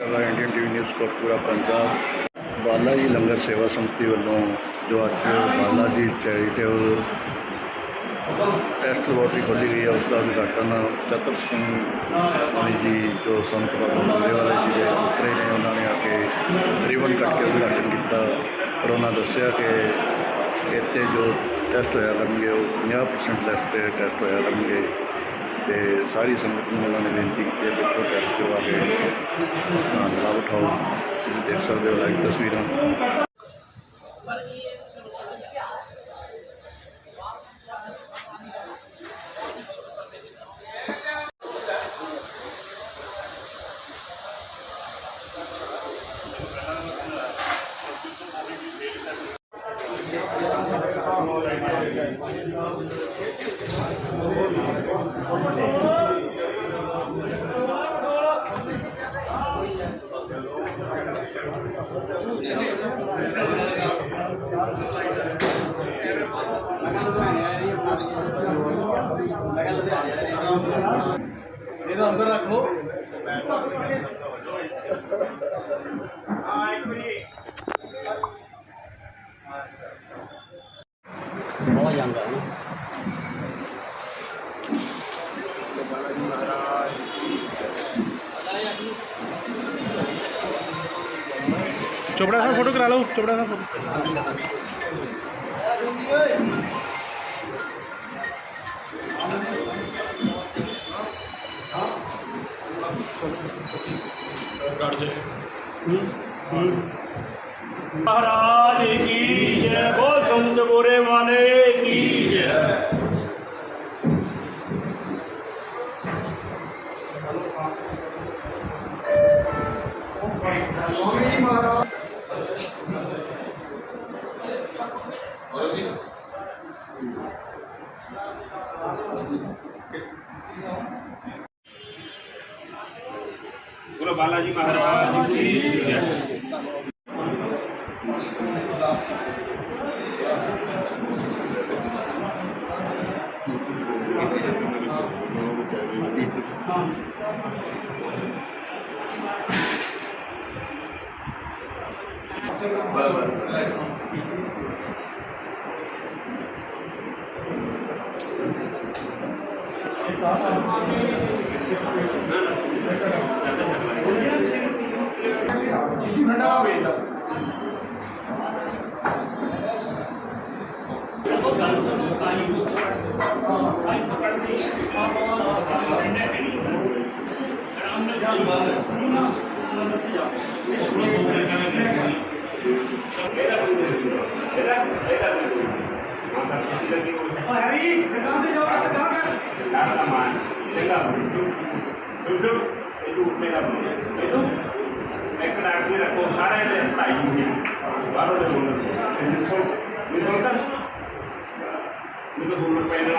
ਦਾ Indian TV news Kotpura Punjab Bala ji ਲੰਗਰ ਸੇਵਾ ਸੰਮਤੀ ਵੱਲੋਂ ਜੋ ਅੱਜ Bala ji charitable test laboratory ਖੋਲੀ ਗਈ ਹੈ, ਉਸ ਦਾ ਉਦਘਾਟਨ ਚਤਰ ਸਿੰਘ ਵਾਲੀ ਜੀ, ਜੋ ਸੰਤ ਬਾਬਾ ਬੰਦੇ ਵਾਲੇ ਜੀ ਦੇ ਪੁੱਤਰੇ ਨੇ, ਉਹਨਾਂ ਨੇ ਆ ਕੇ ਰਿਬਨ ਕੱਟ ਕੇ ਉਦਘਾਟਨ ਕੀਤਾ। ਪਰ ਉਹਨਾਂ ਦੱਸਿਆ ਕਿ ਇੱਥੇ ਜੋ ਟੈਸਟ ਹੋਇਆ ਕਰਨਗੇ, ਉਹ 50% ਲੈਸ ਤੇ ਟੈਸਟ ਹੋਇਆ ਕਰਨਗੇ। ਤੇ ਸਾਰੀ ਸੰਗਤ ਨੂੰ ਉਹਨਾਂ ਨੇ ਬੇਨਤੀ ਕੀਤੀ ਹੈ ਕਿ ਉਹ ਟੈਸਟ ਕਰਵਾ ਕੇ ਆਪਣਾ ਉਠਾਓ। ਤੁਸੀਂ ਦੇਖ ਸਕਦੇ ਹੋ ਲਾਈਵ ਤਸਵੀਰਾਂ। ਬਹੁਤ ਜਾਂਦਾ ਹੈ ਚੋਪੜਾ ਸਾਹਿਬ ਫੋਟੋ ਕਰਾ ਲਓ ਚੋਪੜਾ ਸਾਹਿਬ ਫੋਟੋ महाराज की जय वो संत बोरे वाले की जय ਬਾਲਾਜੀ ਮਹਾਰਾਜ ਕੀ చిచి భండావా వేద हरी दुकान से जाओ।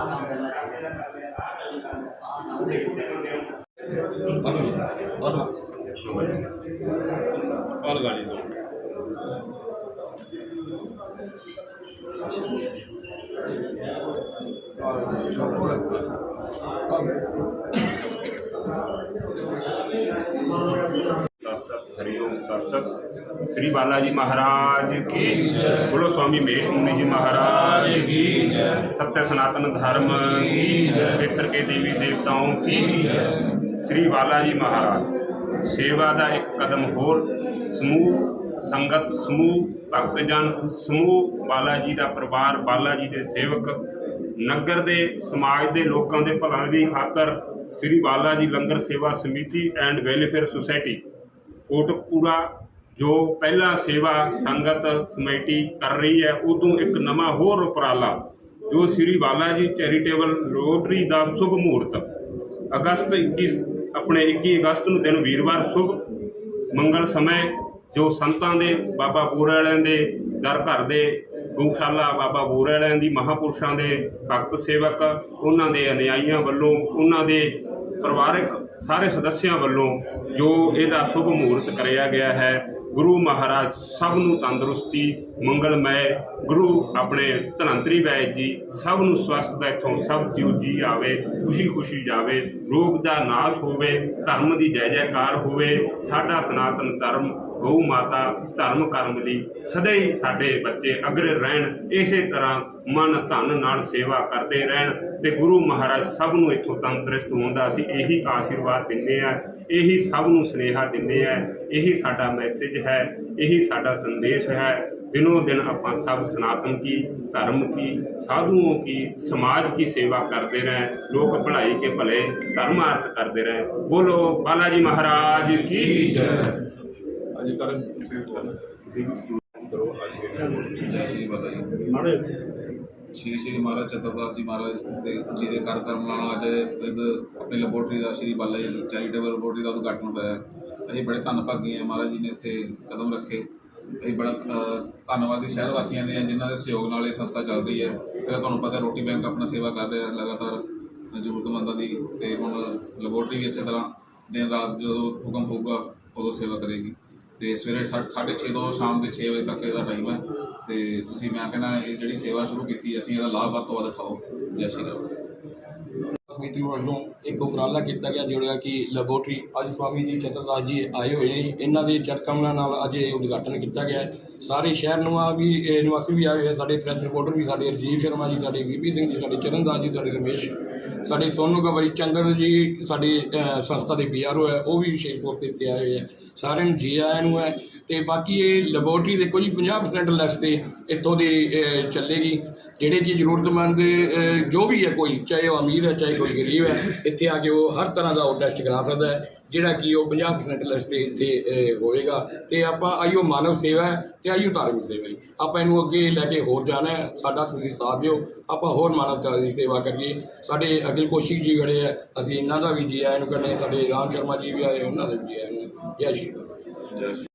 ਤਾਂ ਬਹੁਤ ਸੋਹਣਾ ਸ੍ਰੀ ਬਾਲਾ ਜੀ ਮਹਾਰਾਜ ਕੀ ਬੋਲੋ ਸਵਾਮੀ ਮੇਸ਼ ਮੁਨੀ ਜੀ ਮਹਾਰਾਜ ਕੀ ਸਤਿ ਸਨਾਤਨ ਧਰਮ ਕੀ ਖੇਤਰ ਕੇ ਦੇਵੀ ਦੇਵਤਾओं ਕੀ ਸ੍ਰੀ ਬਾਲਾ ਜੀ ਮਹਾਰਾਜ। ਸੇਵਾ ਦਾ ਇੱਕ ਕਦਮ ਹੋਰ ਸਮੂਹ ਸੰਗਤ ਸਮੂਹ ਭਗਤਜਨ ਸਮੂਹ ਬਾਲਾ ਜੀ ਦਾ ਪਰਿਵਾਰ ਬਾਲਾ ਜੀ ਦੇ ਸੇਵਕ ਨਗਰ ਦੇ ਸਮਾਜ ਦੇ ਲੋਕਾਂ ਦੇ ਭਲਾ ਦੀ ਖਾਤਰ ਸ੍ਰੀ Bala ji Langar Seva Samiti and welfare society Kotkapura, ਜੋ ਪਹਿਲਾ ਸੇਵਾ ਸੰਗਤ ਕਮੇਟੀ ਕਰ ਰਹੀ ਹੈ, ਉਦੋਂ ਇੱਕ ਨਵਾਂ ਹੋਰ ਉਪਰਾਲਾ, ਜੋ ਸ੍ਰੀ ਬਾਲਾ ਜੀ ਚੈਰੀਟੇਬਲ ਰੋਟਰੀ ਦਾ ਸ਼ੁਭ ਮਹੂਰਤ ਅਗਸਤ 21 ਆਪਣੇ 21 ਅਗਸਤ ਨੂੰ ਦਿਨ ਵੀਰਵਾਰ ਸ਼ੁਭ ਮੰਗਲ ਸਮੇਂ, ਜੋ ਸੰਤਾਂ ਦੇ, ਬਾਬਾ ਬੂਰੇ ਵਾਲਿਆਂ ਦੇ ਦਰ ਘਰ ਦੇ, ਗਊਸ਼ਾਲਾ ਬਾਬਾ ਬੂਰੇ ਵਾਲਿਆਂ ਦੀ, ਮਹਾਪੁਰਸ਼ਾਂ ਦੇ ਭਗਤ ਸੇਵਕ, ਉਹਨਾਂ ਦੇ ਅਨੁਯਾਈਆਂ ਵੱਲੋਂ, ਉਹਨਾਂ ਦੇ ਪਰਿਵਾਰਕ ਸਾਰੇ ਸਦੱਸਿਆਂ ਵੱਲੋਂ ਜੋ ਇਹਦਾ ਸ਼ੁਭ ਮਹੂਰਤ ਕਰਿਆ ਗਿਆ ਹੈ, ਗੁਰੂ ਮਹਾਰਾਜ ਸਭ ਨੂੰ ਤੰਦਰੁਸਤੀ, ਮੰਗਲਮੈ। ਗੁਰੂ ਆਪਣੇ ਧਨੰਤਰੀ ਵੈਦ ਜੀ ਸਭ ਨੂੰ ਸਵਸਥ ਦਾ ਇੱਥੋਂ ਸਭ ਜੀਉ ਜੀ ਆਵੇ ਖੁਸ਼ੀ ਖੁਸ਼ੀ ਜਾਵੇ, ਰੋਗ ਦਾ ਨਾਸ਼ ਹੋਵੇ, ਧਰਮ ਦੀ ਜੈ ਜੈਕਾਰ ਹੋਵੇ, ਸਾਡਾ ਸਨਾਤਨ ਧਰਮ ਗਊ ਮਾਤਾ ਧਰਮ ਕਰਮ ਦੀ ਸਦਾ ਹੀ ਸਾਡੇ ਬੱਚੇ ਅਗਰ ਰਹਿਣ, ਇਸੇ ਤਰ੍ਹਾਂ ਮਨ ਧਨ ਨਾਲ ਸੇਵਾ ਕਰਦੇ ਰਹਿਣ ਤੇ ਗੁਰੂ ਮਹਾਰਾਜ ਸਭ ਨੂੰ ਇਥੋਂ ਤੰਦਰੁਸਤ ਹੁੰਦਾ ਅਸੀਂ ਇਹੀ ਆਸ਼ੀਰਵਾਦ ਦਿੰਦੇ ਆ ਇਹੀ ਸਭ ਨੂੰ ਸੁਨੇਹਾ ਦਿੰਦੇ ਆ ਇਹੀ ਸਾਡਾ ਮੈਸੇਜ ਹੈ, ਇਹੀ ਸਾਡਾ ਸੰਦੇਸ਼ ਹੈ। ਦਿਨੋ दिनों दिन अपना सब सनातन की धर्म की साधुओं की समाज की सेवा करते रहें लोक पढ़ाई के भले धर्मार्थ करते रहें बोलो बालाजी महाराज की जय ਜੈ ਸ਼੍ਰੀ ਬਾਬਾ ਜੀ। ਸ਼੍ਰੀ ਸ਼੍ਰੀ ਮਹਾਰਾਜ ਚਤਰਦਾਸ ਜੀ ਮਹਾਰਾਜ ਦੇ ਜੀ ਦੇ ਘਰ ਕਰਮ ਨਾਲ ਅੱਜ ਇਹ ਆਪਣੀ ਲੈਬੋਰਟਰੀ ਦਾ ਸ਼੍ਰੀ ਬਾਲਾ ਜੀ ਚੈਰੀਟੇਬਲ ਲੈਬੋਰਟਰੀ ਦਾ ਉਦਘਾਟਨ ਹੋਇਆ। ਅਸੀਂ ਬੜੇ ਧੰਨਭਾਗੀ ਹਾਂ ਮਹਾਰਾਜ ਜੀ ਨੇ ਇੱਥੇ ਕਦਮ ਰੱਖੇ। ਅਸੀਂ ਬੜਾ ਧੰਨਵਾਦੀ ਸ਼ਹਿਰ ਵਾਸੀਆਂ ਦੇ ਹਾਂ ਜਿਨ੍ਹਾਂ ਦੇ ਸਹਿਯੋਗ ਨਾਲ ਇਹ ਸੰਸਥਾ ਚੱਲ ਰਹੀ ਹੈ। ਪਹਿਲਾਂ ਤੁਹਾਨੂੰ ਪਤਾ ਰੋਟੀ ਬੈਂਕ ਆਪਣਾ ਸੇਵਾ ਕਰ ਰਿਹਾ ਲਗਾਤਾਰ ਜ਼ਰੂਰਤਮੰਦਾਂ ਦੀ ਤੇ ਹੁਣ ਲੈਬੋਰਟਰੀ ਵੀ ਇਸੇ ਤਰ੍ਹਾਂ ਦਿਨ ਰਾਤ ਜਦੋਂ ਹੁਕਮ ਹੋਊਗਾ ਉਦੋਂ ਸੇਵਾ ਕਰੇਗੀ। ਤੇ ਸਵੇਰੇ 6:30 ਤੋਂ ਸ਼ਾਮ ਦੇ 6 ਵਜੇ ਤੱਕ ਇਹਦਾ ਟਾਈਮ ਹੈ। ਤੇ ਤੁਸੀਂ, ਮੈਂ ਕਹਿੰਦਾ ਇਹ ਜਿਹੜੀ ਸੇਵਾ ਸ਼ੁਰੂ ਕੀਤੀ, ਅਸੀਂ ਇਹਦਾ ਲਾਭ ਵੱਧ ਤੋਂ ਵੱਧ ਉਠਾਓ ਜੈ ਸ਼੍ਰੀ ਰਾਮ। ਸਮਿਤੀ ਵੱਲੋਂ ਇੱਕ ਉਪਰਾਲਾ ਕੀਤਾ ਗਿਆ, ਜਿਹੜਾ ਕਿ ਲੈਬੋਰਟਰੀ, ਅੱਜ ਸਵਾਮੀ ਜੀ ਚਤਰਦਾਸ ਜੀ ਆਏ ਹੋਏ ਨੇ। ਇਹਨਾਂ ਦੇ ਚਰਕਮਲਾਂ ਨਾਲ ਅੱਜ ਇਹ ਉਦਘਾਟਨ ਕੀਤਾ ਗਿਆ ਹੈ। ਸਾਰੇ ਸ਼ਹਿਰ ਨੂੰ ਵੀ ਨਿਵਾਸੀ ਵੀ ਆਏ ਹੋਏ ਸਾਡੇ ਪ੍ਰੈਸ ਰਿਪੋਰਟਰ ਵੀ, ਸਾਡੇ ਰਜੀਵ ਸ਼ਰਮਾ ਜੀ, ਸਾਡੇ ਵੀਪੀ ਸਿੰਘ ਜੀ, ਸਾਡੇ ਚਰਨਦਾਸ ਜੀ, ਸਾਡੇ ਰਮੇਸ਼ ਸਾਡੇ ਸੋਨੂ ਗਵਰੀ ਚੰਦਰ ਜੀ, ਸਾਡੀ ਸੰਸਥਾ ਦੇ ਪੀਆਰਓ ਹੈ, ਉਹ ਵੀ ਵਿਸ਼ੇਸ਼ ਤੌਰ ਤੇ ਇੱਥੇ ਆਏ ਹੋਏ ਹੈ। ਸਾਰਿਆਂ ਨੂੰ ਜੀ ਆਇਆਂ ਨੂੰ ਹੈ ਤੇ ਬਾਕੀ ਇਹ ਲੈਬੋਰਟਰੀ ਦੇਖੋ ਜੀ 50% ਲੈਸ ਤੇ ਇੱਥੋਂ ਦੀ ਚੱਲੇਗੀ। ਜਿਹੜੇ ਕਿ ਜ਼ਰੂਰਤਮੰਦ ਜੋ ਵੀ ਹੈ ਕੋਈ, ਚਾਹੇ ਉਹ ਅਮੀਰ ਹੈ, ਚਾਹੇ ਕੋਈ ਗਰੀਬ ਹੈ, ਇੱਥੇ ਆ ਕੇ ਉਹ ਹਰ ਤਰ੍ਹਾਂ ਦਾ ਉਹ ਟੈਸਟ ਕਰਾ ਸਕਦਾ ਹੈ। ਜਿਹੜਾ ਕਿ ਉਹ 50% ਲੈਸ ਤੇ ਇੱਥੇ ਅਹ, ਹੋਏਗਾ। ਤੇ ਆਪਾਂ ਆਈਓ ਮਾਨਵ ਸੇਵਾ ਹੈ ਤੇ ਆਈਓ ਧਾਰਮਿਕ ਸੇਵਾ ਹੈ। ਆਪਾਂ ਇਹਨੂੰ ਅੱਗੇ ਲੈ ਕੇ ਹੋਰ ਜਾਣਾ ਹੈ। ਸਾਡਾ ਤੁਸੀਂ ਸਾਥ ਦਿਓ। ਆਪਾਂ ਹੋਰ ਮਾਨਵਤਾ ਦੀ ਸੇਵਾ ਕਰੀਏ। ਸਾਡੇ ਅਗਿਲ ਕੋਸ਼ਿਕ ਜੀ ਖੜੇ ਹੈ। ਅਸੀਂ ਇਹਨਾਂ ਦਾ ਵੀ ਜੀ ਆਇਆਂ ਨੂੰ ਕਰਨੇ ਸਾਡੇ ਰਾਮ ਸ਼ਰਮਾ ਜੀ ਵੀ ਆਏ ਉਹਨਾਂ ਦਾ ਵੀ ਜੀ ਆਇਆਂ ਨੂੰ। ਜੈ ਸ਼੍ਰੀ ਰਾਮ ਜੈ